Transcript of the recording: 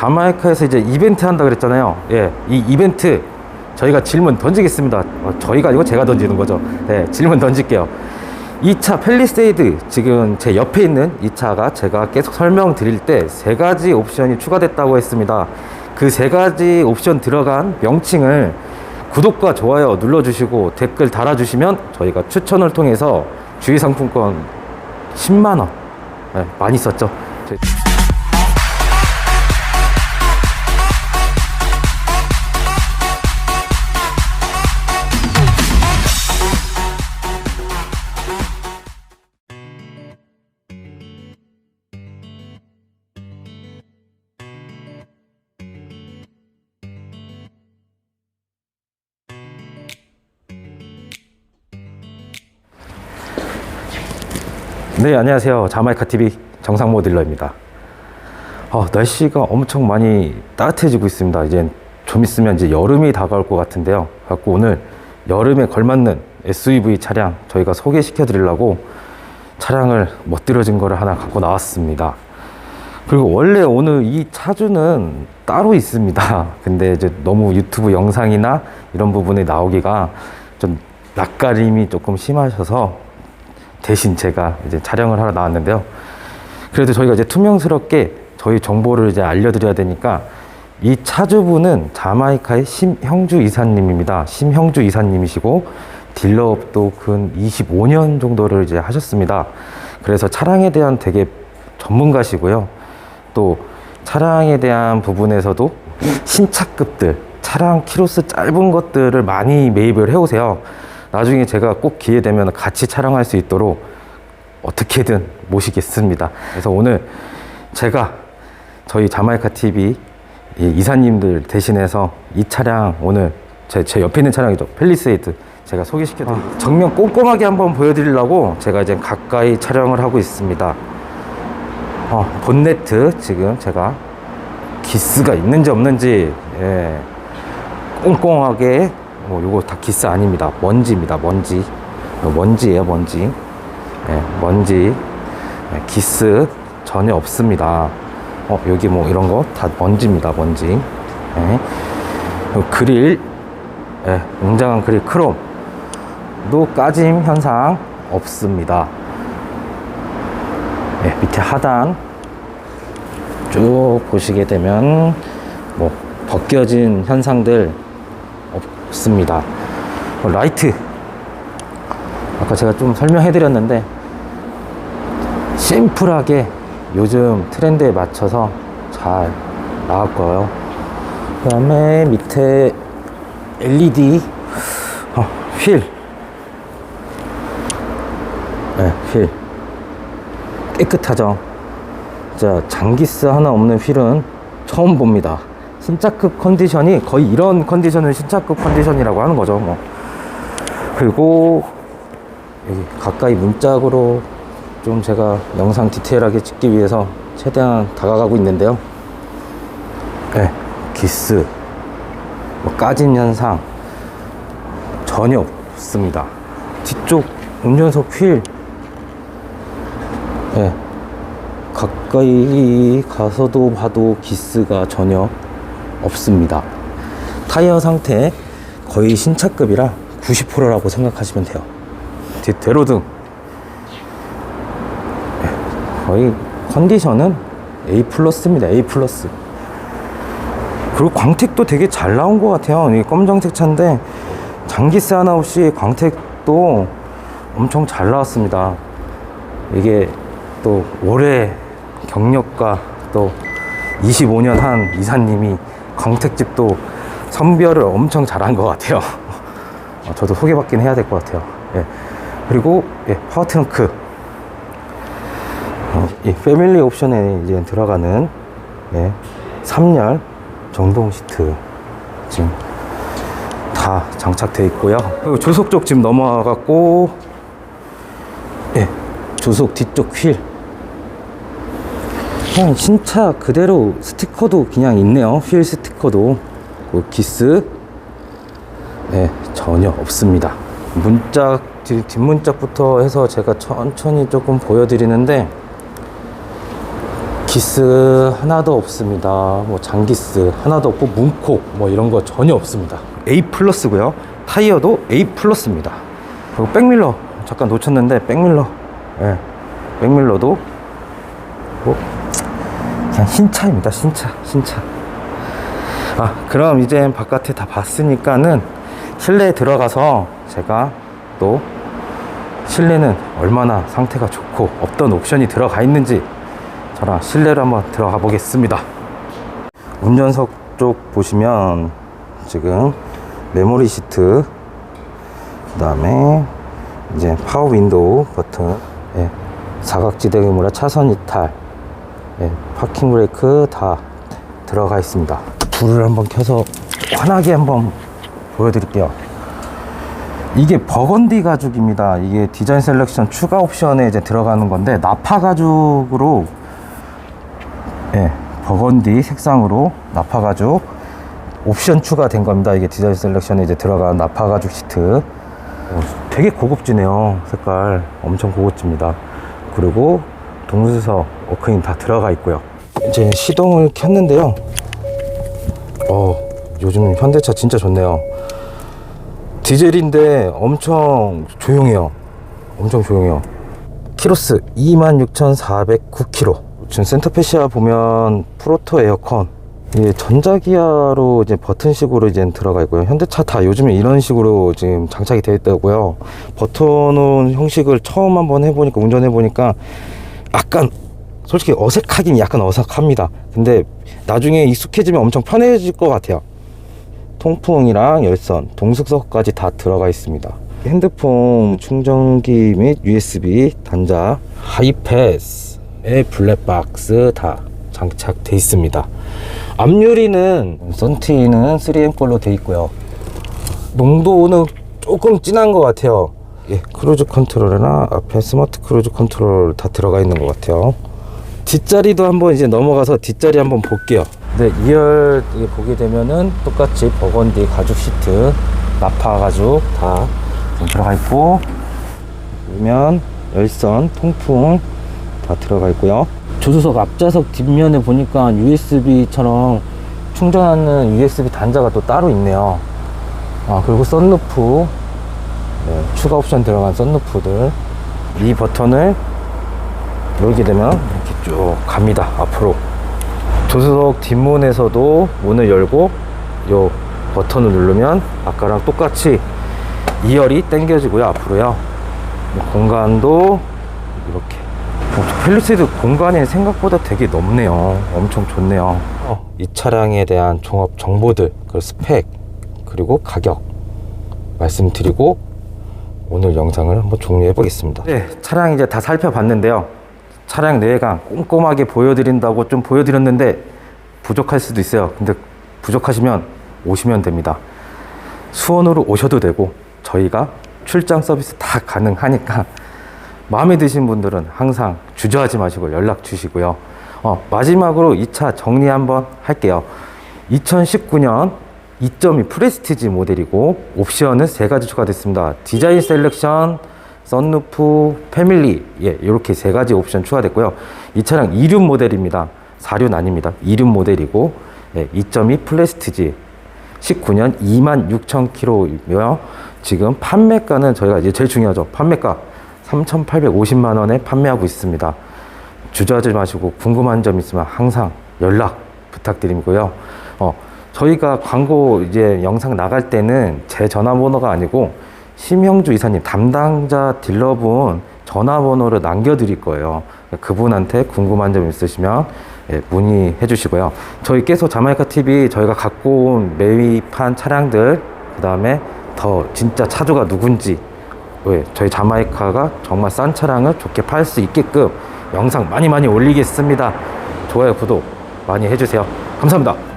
자마이카에서 이제 이벤트 한다 그랬잖아요. 예, 이 이벤트 저희가 질문 던지겠습니다. 어, 저희가 아니고 제가 던지는 거죠. 네, 질문 던질게요. 이차 펠리세이드 지금 제 옆에 있는 이 차가 제가 계속 설명드릴 때 세 가지 옵션이 추가됐다고 했습니다. 그 세 가지 옵션 들어간 명칭을 구독과 좋아요 눌러주시고 댓글 달아주시면 저희가 추천을 통해서 주의 상품권 10만 원 네, 많이 썼죠. 네, 안녕하세요. 자마이카 TV 정상모 딜러입니다. 어, 날씨가 엄청 많이 따뜻해지고 있습니다. 이제 좀 있으면 이제 여름이 다가올 것 같은데요. 갖고 오늘 여름에 걸맞는 SUV 차량 저희가 소개시켜 드리려고 차량을 멋들어진 거를 하나 갖고 나왔습니다. 그리고 원래 오늘 이 차주는 따로 있습니다. 근데 이제 너무 유튜브 영상이나 이런 부분에 나오기가 좀 낯가림이 조금 심하셔서 대신 제가 이제 촬영을 하러 나왔는데요. 그래도 저희가 이제 투명스럽게 저희 정보를 이제 알려드려야 되니까 이 차주분은 자마이카의 심형주 이사님입니다. 심형주 이사님이시고 딜러업도 근 25년 정도를 이제 하셨습니다. 그래서 차량에 대한 되게 전문가시고요. 또 차량에 대한 부분에서도 신차급들, 차량 키로수 짧은 것들을 많이 매입을 해오세요. 나중에 제가 꼭 기회 되면 같이 촬영할 수 있도록 어떻게든 모시겠습니다. 그래서 오늘 제가 저희 자마이카 TV 이 이사님들 대신해서 이 차량 오늘 제, 제 옆에 있는 차량이죠. 펠리세이드 제가 소개시켜드릴게요. 정면 꼼꼼하게 한번 보여드리려고 제가 이제 가까이 촬영을 하고 있습니다. 어, 본네트 지금 제가 기스가 있는지 없는지 예, 꼼꼼하게 뭐 요거 다 기스 아닙니다. 먼지입니다. 먼지. 먼지예요 먼지. 예, 먼지. 예, 기스 전혀 없습니다. 어 여기 뭐 이런 거 다 먼지입니다 먼지. 예. 그리고 그릴. 예, 웅장한 그릴 크롬도 까짐 현상 없습니다. 예, 밑에 하단 쭉 보시게 되면 뭐 벗겨진 현상들 없습니다. 어, 라이트 아까 제가 좀 설명해 드렸는데 심플하게 요즘 트렌드에 맞춰서 잘 나왔고요. 그 다음에 밑에 LED 어, 휠 네, 휠 깨끗하죠. 진짜 장기스 하나 없는 휠은 처음 봅니다. 신차급 컨디션이 거의 이런 컨디션을 신차급 컨디션이라고 하는 거죠. 뭐. 그리고 여기 가까이 문짝으로 좀 제가 영상 디테일하게 찍기 위해서 최대한 다가가고 있는데요. 네, 기스, 뭐 까진 현상 전혀 없습니다. 뒤쪽 운전석 휠, 네, 가까이 가서도 봐도 기스가 전혀 없습니다. 타이어 상태 거의 신차급이라 90%라고 생각하시면 돼요. 뒤 대로등 네, 거의 컨디션은 A 플러스입니다. A 플러스. 그리고 광택도 되게 잘 나온 것 같아요. 이 검정색 차인데 장기세 하나 없이 광택도 엄청 잘 나왔습니다. 이게 또 올해 경력과 또 25년 한 이사님이 광택집도 선별을 엄청 잘한 것 같아요. 어, 저도 소개받긴 해야 될 것 같아요. 예. 그리고 예, 파워 트렁크. 어, 이 패밀리 옵션에 이제 들어가는 예, 3열 정동 시트 지금 다 장착되어 있고요. 그리고 조속 쪽 지금 넘어와갖고 예, 조속 뒤쪽 휠 그냥 신차 그대로 스티커도 그냥 있네요. 휠 스티커도. 그 기스. 네, 전혀 없습니다. 문짝, 뒤, 뒷문짝부터 해서 제가 천천히 조금 보여드리는데, 기스 하나도 없습니다. 뭐 장기스 하나도 없고 문콕 뭐 이런 거 전혀 없습니다. A 플러스고요. 타이어도 A 플러스입니다. 그리고 백밀러 잠깐 놓쳤는데 백밀러, 예, 백밀러도 뭐 그냥 흰 차입니다. 신차, 신차. 아, 그럼 이제 바깥에 다 봤으니까는 실내에 들어가서 제가 또 실내는 얼마나 상태가 좋고 어떤 옵션이 들어가 있는지 저랑 실내로 한번 들어가 보겠습니다. 운전석 쪽 보시면 지금 메모리 시트 그 다음에 이제 파워 윈도우 버튼 예, 사각지대기물의 차선 이탈 예, 파킹 브레이크 다 들어가 있습니다. 불을 한번 켜서 환하게 한번 보여드릴게요. 이게 버건디 가죽입니다. 이게 디자인 셀렉션 추가 옵션에 이제 들어가는 건데 나파 가죽으로 예, 버건디 색상으로 나파 가죽 옵션 추가된 겁니다. 이게 디자인 셀렉션에 이제 들어간 나파 가죽 시트. 어, 되게 고급지네요. 색깔 엄청 고급집니다. 그리고 동수석 워크인 다 들어가 있고요. 이제 시동을 켰는데요. 어, 요즘 현대차 진짜 좋네요. 디젤인데 엄청 조용해요. 엄청 조용해요. 키로스 26,409km. 지금 센터페시아 보면 프로토 에어컨. 이게 전자기아로 이제 버튼식으로 이제 들어가 있고요. 현대차 다 요즘에 이런 식으로 지금 장착이 되어 있다고요. 버튼 형식을 처음 한번 해보니까 운전해 보니까 약간 솔직히 어색하긴 약간 어색합니다. 근데 나중에 익숙해지면 엄청 편해질 것 같아요. 통풍이랑 열선, 동숙석까지 다 들어가 있습니다. 핸드폰 충전기 및 USB 단자, 하이패스의 블랙박스 다 장착돼 있습니다. 앞유리는 썬티는 3M 걸로 돼 있고요. 농도는 조금 진한 것 같아요. 예, 크루즈 컨트롤이나 앞에 스마트 크루즈 컨트롤 다 들어가 있는 것 같아요. 뒷자리도 한번 이제 넘어가서 뒷자리 한번 볼게요. 네, 2열 보게 되면은 똑같이 버건디 가죽 시트, 나파 가죽 다 들어가 있고, 보면 열선, 통풍 다 들어가 있고요. 조수석 앞좌석 뒷면에 보니까 USB처럼 충전하는 USB 단자가 또 따로 있네요. 아, 그리고 썬루프, 네, 추가 옵션 들어간 썬루프들. 이 버튼을 누르게 되면 이렇게 쭉 갑니다. 앞으로. 조수석 뒷문에서도 문을 열고 요 버튼을 누르면 아까랑 똑같이 2열이 당겨지고요. 앞으로요. 공간도 이렇게. 어, 펠리세이드 공간이 생각보다 되게 넓네요. 엄청 좋네요. 어, 이 차량에 대한 종합 정보들, 그리고 스펙, 그리고 가격 말씀드리고 오늘 영상을 한번 종료해 보겠습니다. 네, 차량 이제 다 살펴봤는데요. 차량 내외관 꼼꼼하게 보여드린다고 좀 보여드렸는데 부족할 수도 있어요. 근데 부족하시면 오시면 됩니다. 수원으로 오셔도 되고 저희가 출장 서비스 다 가능하니까 마음에 드신 분들은 항상 주저하지 마시고 연락 주시고요. 어, 마지막으로 이 차 정리 한번 할게요. 2019년 2.2 프레스티지 모델이고 옵션은 세 가지 추가됐습니다. 디자인 셀렉션, 썬루프, 패밀리 예, 이렇게 세 가지 옵션 추가됐고요. 이 차량 2륜 모델입니다. 4륜 아닙니다. 2륜 모델이고 예, 2.2 플레스티지 19년 26,000km이며 지금 판매가는 저희가 이제 제일 중요하죠. 판매가 3,850만 원에 판매하고 있습니다. 주저하지 마시고 궁금한 점 있으면 항상 연락 부탁드리고요. 어, 저희가 광고 이제 영상 나갈 때는 제 전화번호가 아니고 심형주 이사님 담당자 딜러분 전화번호를 남겨드릴 거예요. 그분한테 궁금한 점 있으시면 예, 문의해 주시고요. 저희 깨소 자마이카 TV 저희가 갖고 온 매입한 차량들 그 다음에 더 진짜 차주가 누군지 왜 저희 자마이카가 정말 싼 차량을 좋게 팔 수 있게끔 영상 많이 많이 올리겠습니다. 좋아요, 구독 많이 해주세요. 감사합니다.